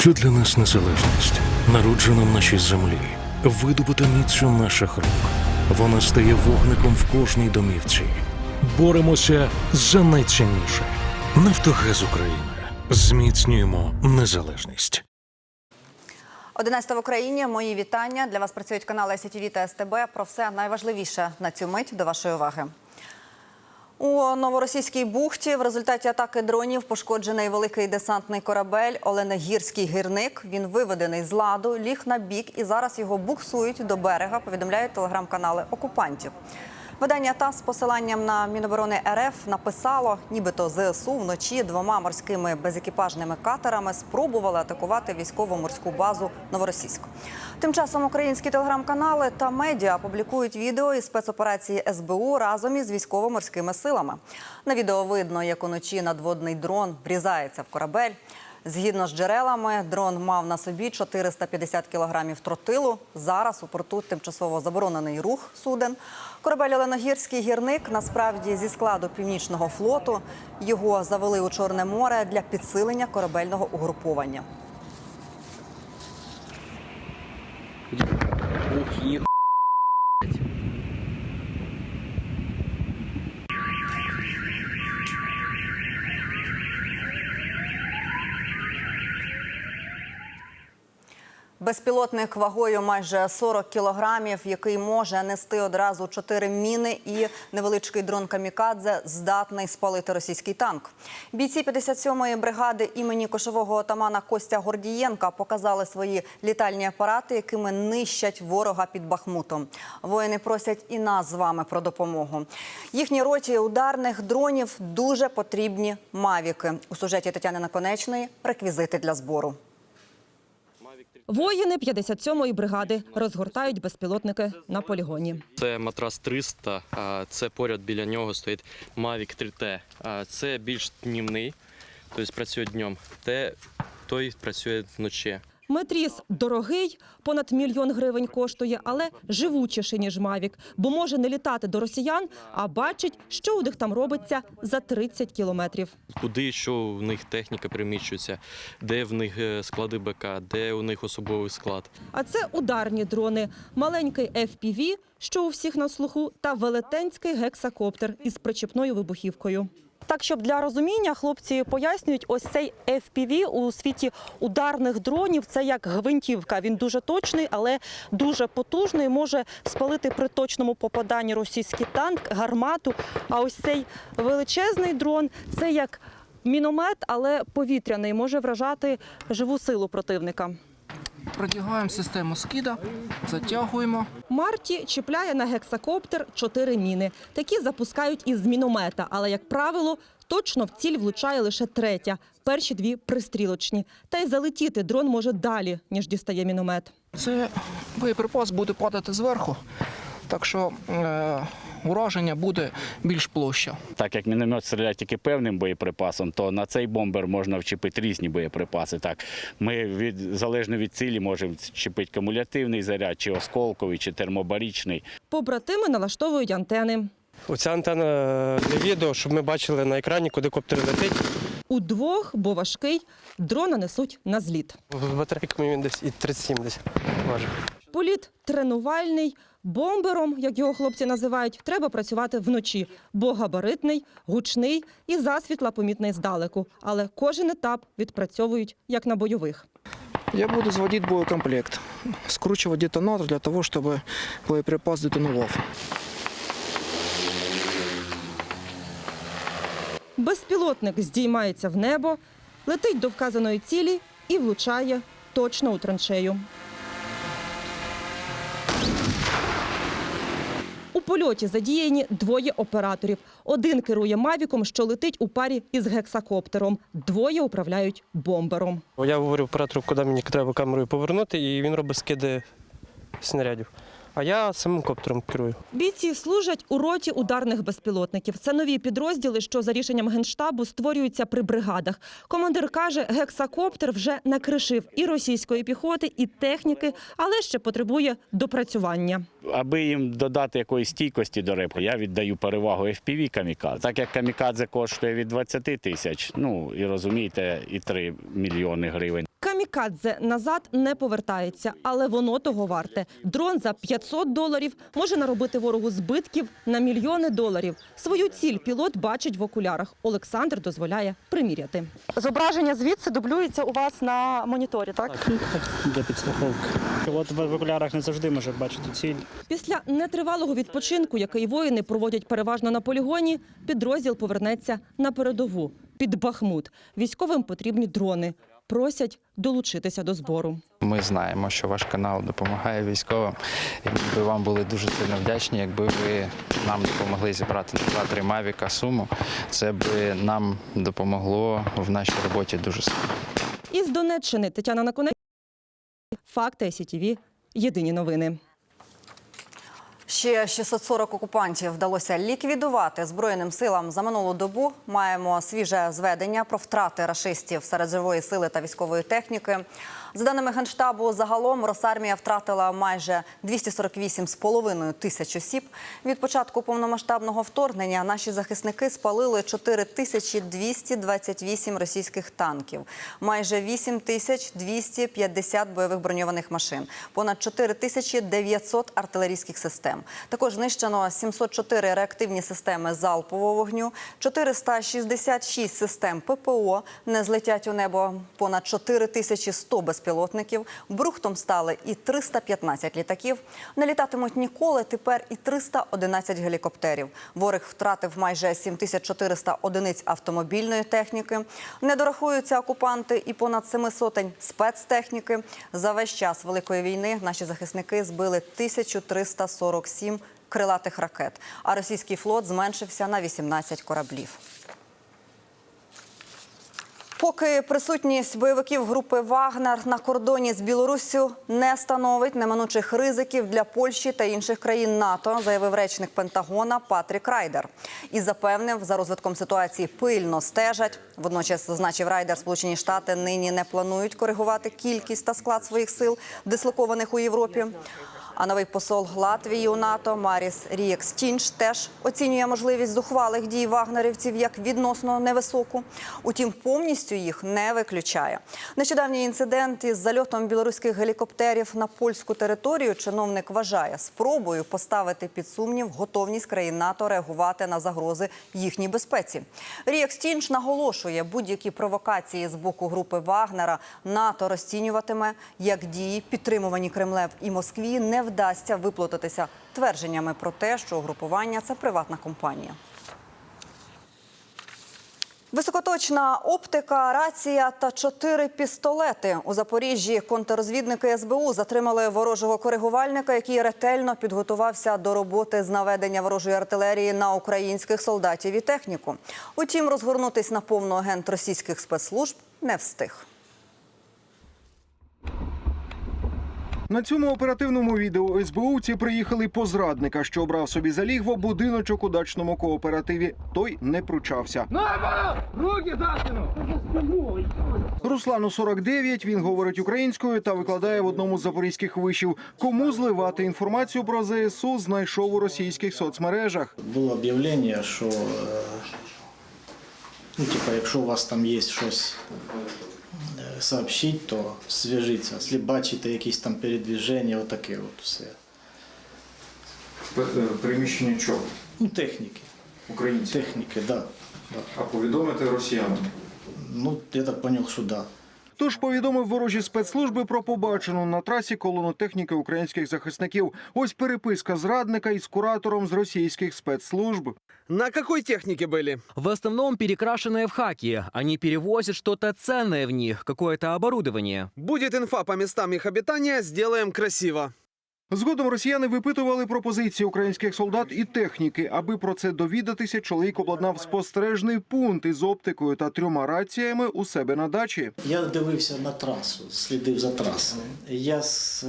Що для нас незалежність? Народжена в нашій землі, видобута міцю наших рук. Вона стає вогником в кожній домівці. Боремося за найцінніше. Нафтогаз України. Зміцнюємо незалежність. 11 в Україні. Мої вітання. Для вас працюють канали СІТВ та СТБ. Про все найважливіше на цю мить до вашої уваги. У новоросійській бухті в результаті атаки дронів пошкоджений великий десантний корабель Оленегірський гірник. Він виведений з ладу, ліг на бік і зараз його буксують до берега. Повідомляють телеграм-канали окупантів. Видання ТАСС з посиланням на Міноборони РФ написало, нібито ЗСУ вночі двома морськими безекіпажними катерами спробували атакувати військово-морську базу Новоросійськ. Тим часом українські телеграм-канали та медіа публікують відео із спецоперації СБУ разом із військово-морськими силами. На відео видно, як уночі надводний дрон врізається в корабель. Згідно з джерелами, дрон мав на собі 450 кілограмів тротилу. Зараз у порту тимчасово заборонений рух суден. Корабель Оленогірський гірник насправді зі складу північного флоту. Його завели у Чорне море для підсилення корабельного угруповання. Безпілотник вагою майже 40 кілограмів, який може нести одразу чотири міни і невеличкий дрон камікадзе, здатний спалити російський танк. Бійці 57-ї бригади імені кошового отамана Костя Гордієнка показали свої літальні апарати, якими нищать ворога під Бахмутом. Воїни просять і нас з вами про допомогу. Їхній роті ударних дронів дуже потрібні мавіки. У сюжеті Тетяни Наконечної реквізити для збору. Воїни 57-ї бригади розгортають безпілотники на полігоні. Це матрас 300, а це поряд біля нього стоїть Mavic 3T. А Це більш днівний, тобто працює днем. Те, той працює вночі. Метріс дорогий, понад мільйон гривень коштує, але живучіший, ніж Мавік, бо може не літати до росіян, а бачить, що у них там робиться за 30 кілометрів. Куди що в них техніка переміщується, де в них е, склади БК, де у них особовий склад. А це ударні дрони, маленький FPV, що у всіх на слуху, та велетенський гексакоптер із причепною вибухівкою. Так, щоб для розуміння хлопці пояснюють, ось цей FPV у світі ударних дронів це як гвинтівка. Він дуже точний, але дуже потужний. Може спалити при точному попаданні російський танк, гармату. А ось цей величезний дрон це як міномет, але повітряний, може вражати живу силу противника. Продягаємо систему скида, затягуємо. Марті чіпляє на гексакоптер чотири міни. Такі запускають із міномета, але, як правило, точно в ціль влучає лише третя. Перші дві пристрілочні. Та й залетіти дрон може далі, ніж дістає міномет. Це боєприпас буде падати зверху, так що е, ураження буде більш площа. Так як міномет стріляє тільки певним боєприпасом, то на цей бомбер можна вчепити різні боєприпаси. Так, ми від залежно від цілі можемо вчепити кумулятивний заряд, чи осколковий, чи термобарічний. Побратими налаштовують антени. Оця антенна для відео, щоб ми бачили на екрані, куди коптер летить. Удвох, бо важкий, дрона несуть на зліт. Батарейками він десь і 37 десь важить. Політ тренувальний. Бомбером, як його хлопці називають, треба працювати вночі, бо габаритний, гучний і засвітла помітний здалеку. Але кожен етап відпрацьовують як на бойових. Я буду зводити боєкомплект, скручувати детонатор для того, щоб боєприпас детонував. Безпілотник здіймається в небо, летить до вказаної цілі і влучає точно у траншею. Польоті задіяні двоє операторів. Один керує мавіком, що летить у парі із гексакоптером. Двоє управляють бомбером. Я говорю оператору, куди мені треба камерою повернути, і він робить скиди снарядів. А я самим коптером керую. Бійці служать у роті ударних безпілотників. Це нові підрозділи, що за рішенням генштабу створюються при бригадах. Командир каже, гексакоптер вже накришив і російської піхоти, і техніки, але ще потребує допрацювання. Аби їм додати якоїсь стійкості до репу, я віддаю перевагу FPV камікадзе. Так як камікадзе коштує від 20 тисяч, ну і розумієте, і 3 мільйони гривень. Камікадзе назад не повертається, але воно того варте. Дрон за 500 доларів може наробити ворогу збитків на мільйони доларів. Свою ціль пілот бачить в окулярах. Олександр дозволяє приміряти. Зображення звідси дублюється у вас на моніторі, так? Для підстраховки. От в окулярах не завжди може бачити ціль. Після нетривалого відпочинку, який воїни проводять переважно на полігоні, підрозділ повернеться на передову під Бахмут. Військовим потрібні дрони. Просять долучитися до збору. Ми знаємо, що ваш канал допомагає військовим. І ми би вам були дуже сильно вдячні, якби ви нам допомогли зібрати на 2-3 мавіка суму. Це би нам допомогло в нашій роботі дуже сильно. Із Донеччини Тетяна Наконець. Факти СІТІВІ. Єдині новини. Ще 640 окупантів вдалося ліквідувати збройним силам за минулу добу. Маємо свіже зведення про втрати рашистів серед живої сили та військової техніки. За даними генштабу, загалом Росармія втратила майже 248,5 тисяч осіб. Від початку повномасштабного вторгнення наші захисники спалили 4228 російських танків, майже 8250 бойових броньованих машин, понад 4900 артилерійських систем. Також знищено 704 реактивні системи залпового вогню, 466 систем ППО не злетять у небо, понад 4100 безпілотників. Брухтом стали і 315 літаків. Не літатимуть ніколи. Тепер і 311 гелікоптерів. Ворог втратив майже 7400 одиниць автомобільної техніки. Не дорахуються окупанти і понад семи сотень спецтехніки. За весь час великої війни наші захисники збили 1347 крилатих ракет, а російський флот зменшився на 18 кораблів. Поки присутність бойовиків групи Вагнер на кордоні з Білоруссю не становить неминучих ризиків для Польщі та інших країн НАТО, заявив речник Пентагона Патрік Райдер і запевнив, за розвитком ситуації пильно стежать. Водночас зазначив Райдер, Сполучені Штати нині не планують коригувати кількість та склад своїх сил, дислокованих у Європі. А новий посол Латвії у НАТО Маріс Рієкс Тінч теж оцінює можливість зухвалих дій вагнерівців як відносно невисоку. Утім, повністю їх не виключає. Нещодавній інцидент із зальотом білоруських гелікоптерів на польську територію чиновник вважає спробою поставити під сумнів готовність країн НАТО реагувати на загрози їхній безпеці. Рієкс Тінч наголошує, будь-які провокації з боку групи Вагнера НАТО розцінюватиме як дії, підтримувані Кремлем і Москві, не вдасться виплутатися твердженнями про те, що угрупування це приватна компанія. Високоточна оптика, рація та чотири пістолети у Запоріжжі. Контррозвідники СБУ затримали ворожого коригувальника, який ретельно підготувався до роботи з наведення ворожої артилерії на українських солдатів і техніку. Утім, розгорнутись на повну агент російських спецслужб не встиг. На цьому оперативному відео СБУці приїхали по зрадника, що обрав собі залігво будиночок у дачному кооперативі. Той не пручався. Руслану 49, Він говорить українською та викладає в одному з запорізьких вишів. Кому зливати інформацію про ЗСУ знайшов у російських соцмережах. Було об'явлення, що е, ну, типа, якщо у вас там є щось сообщить, то зв'яжіться. Якщо бачите якісь там передвіження, отаке от все. Приміщення чого? Ну, техніки. Українці. Техніки, да. А повідомити росіянам. Ну, я так зрозумів, що да. Тож повідомив ворожі спецслужби про побачену на трасі колону техніки українських захисників. Ось переписка зрадника із куратором з російських спецслужб. На какой технике были? В основном перекрашенные в хаки. Они перевозят что-то ценное в них, какое-то оборудование. Будет инфа по местам их обитания, сделаем красиво. Згодом росіяни випитували пропозиції українських солдат і техніки. Аби про це довідатися, чоловік обладнав спостережний пункт із оптикою та трьома раціями у себе на дачі. Я дивився на трасу, слідив за трасою. Я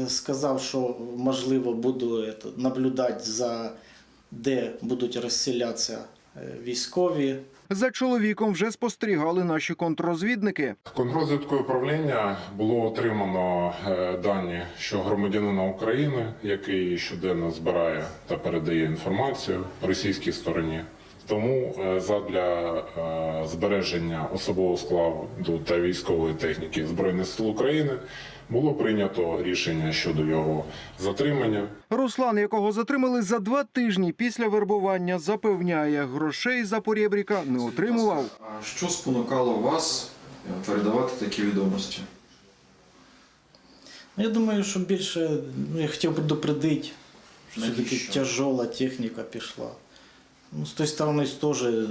сказав, що можливо буду наблюдати за де будуть розселятися е, військові. За чоловіком вже спостерігали наші контррозвідники. Контррозвідкою управління було отримано е, дані, що громадянина України, який щоденно збирає та передає інформацію російській стороні, Тому е, задля е, збереження особового складу та військової техніки Збройних сил України було прийнято рішення щодо його затримання. Руслан, якого затримали за два тижні після вербування, запевняє, грошей за порєбріка не отримував. А що спонукало вас е, передавати такі відомості? Я думаю, що більше ну, я хотів би допредити, що таки тяжола техніка пішла. Ну, з тої сторони теж е,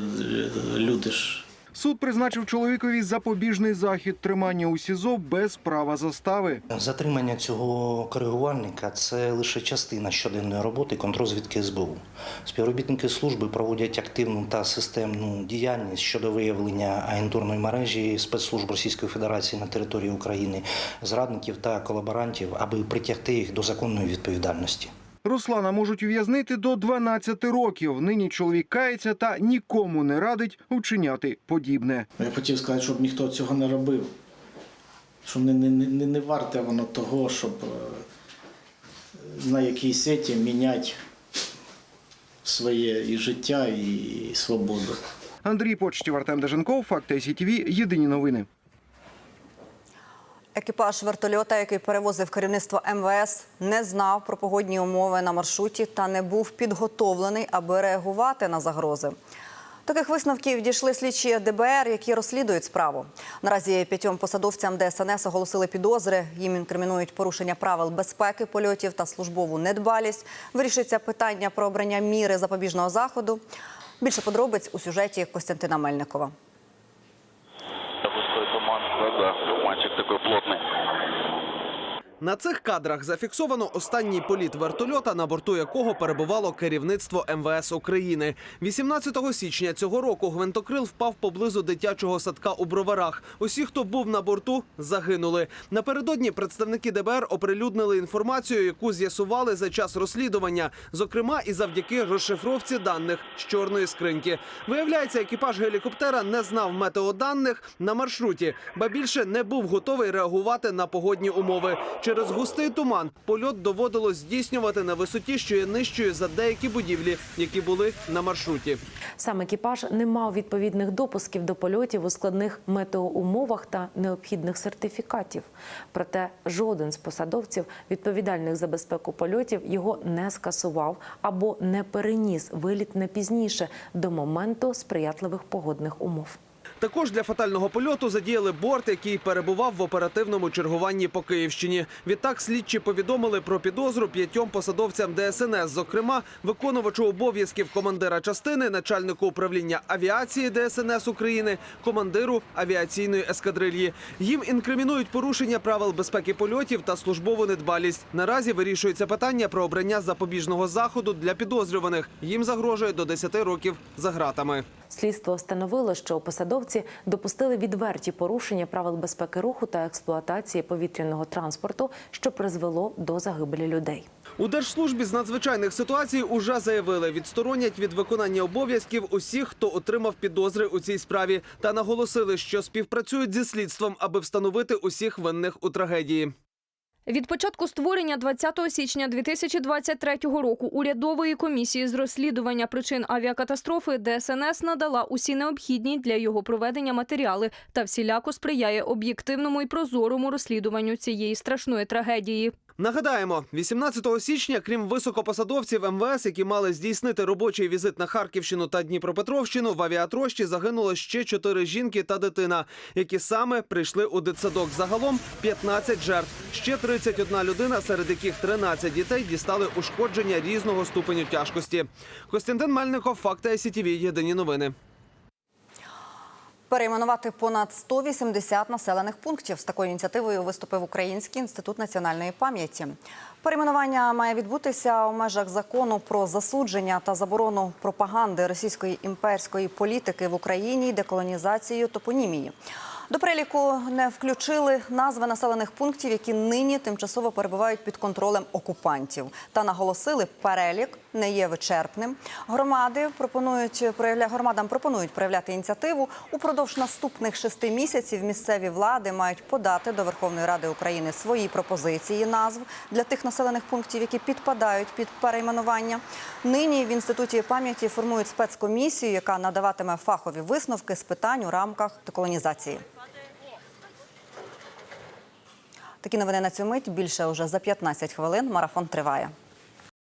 люди ж Суд призначив чоловікові запобіжний захід тримання у СІЗО без права застави. Затримання цього коригувальника це лише частина щоденної роботи контрозвідки СБУ. Співробітники служби проводять активну та системну діяльність щодо виявлення агентурної мережі спецслужб Російської Федерації на території України, зрадників та колаборантів, аби притягти їх до законної відповідальності. Руслана можуть ув'язнити до 12 років. Нині чоловік кається та нікому не радить вчиняти подібне. Я хотів сказати, щоб ніхто цього не робив. Що не, не, не, не варте воно того, щоб е, на якійсь сеті міняти своє і життя, і свободу. Андрій Почтів, Артем Деженков, Факти СІТВ, Єдині новини. Екіпаж вертольота, який перевозив керівництво МВС, не знав про погодні умови на маршруті та не був підготовлений, аби реагувати на загрози. Таких висновків дійшли слідчі ДБР, які розслідують справу. Наразі п'ятьом посадовцям ДСНС оголосили підозри. Їм інкримінують порушення правил безпеки польотів та службову недбалість. Вирішується питання про обрання міри запобіжного заходу. Більше подробиць у сюжеті Костянтина Мельникова. На цих кадрах зафіксовано останній політ вертольота, на борту якого перебувало керівництво МВС України. 18 січня цього року гвинтокрил впав поблизу дитячого садка у броварах. Усі, хто був на борту, загинули. Напередодні представники ДБР оприлюднили інформацію, яку з'ясували за час розслідування, зокрема і завдяки розшифровці даних з чорної скриньки. Виявляється, екіпаж гелікоптера не знав метеоданих на маршруті, ба більше не був готовий реагувати на погодні умови. Через густий туман польот доводилось здійснювати на висоті, що є нижчою за деякі будівлі, які були на маршруті. Сам екіпаж не мав відповідних допусків до польотів у складних метеоумовах та необхідних сертифікатів. Проте жоден з посадовців, відповідальних за безпеку польотів, його не скасував або не переніс виліт не пізніше до моменту сприятливих погодних умов. Також для фатального польоту задіяли борт, який перебував в оперативному чергуванні по Київщині. Відтак слідчі повідомили про підозру п'ятьом посадовцям ДСНС, зокрема виконувачу обов'язків командира частини, начальнику управління авіації ДСНС України, командиру авіаційної ескадрильї. Їм інкримінують порушення правил безпеки польотів та службову недбалість. Наразі вирішується питання про обрання запобіжного заходу для підозрюваних. Їм загрожує до 10 років за ґратами. Слідство встановило, що посадовці допустили відверті порушення правил безпеки руху та експлуатації повітряного транспорту, що призвело до загибелі людей. У Держслужбі з надзвичайних ситуацій уже заявили, відсторонять від виконання обов'язків усіх, хто отримав підозри у цій справі, та наголосили, що співпрацюють зі слідством, аби встановити усіх винних у трагедії. Від початку створення 20 січня 2023 року урядової комісії з розслідування причин авіакатастрофи ДСНС надала усі необхідні для його проведення матеріали та всіляко сприяє об'єктивному і прозорому розслідуванню цієї страшної трагедії. Нагадаємо, 18 січня, крім високопосадовців МВС, які мали здійснити робочий візит на Харківщину та Дніпропетровщину, в авіатрощі загинуло ще чотири жінки та дитина, які саме прийшли у дитсадок. Загалом 15 жертв. Ще 31 людина, серед яких 13 дітей дістали ушкодження різного ступеню тяжкості. Костянтин Мельников, факти СІТВ, єдині новини. Перейменувати понад 180 населених пунктів з такою ініціативою виступив Український інститут національної пам'яті. Перейменування має відбутися у межах закону про засудження та заборону пропаганди російської імперської політики в Україні, і деколонізацію топонімії. До переліку не включили назви населених пунктів, які нині тимчасово перебувають під контролем окупантів, та наголосили, перелік не є вичерпним. Громади пропонують проявля... громадам пропонують проявляти ініціативу упродовж наступних шести місяців. Місцеві влади мають подати до Верховної Ради України свої пропозиції назв для тих населених пунктів, які підпадають під перейменування. Нині в інституті пам'яті формують спецкомісію, яка надаватиме фахові висновки з питань у рамках деколонізації. Такі новини на цю мить більше уже за 15 хвилин. Марафон триває.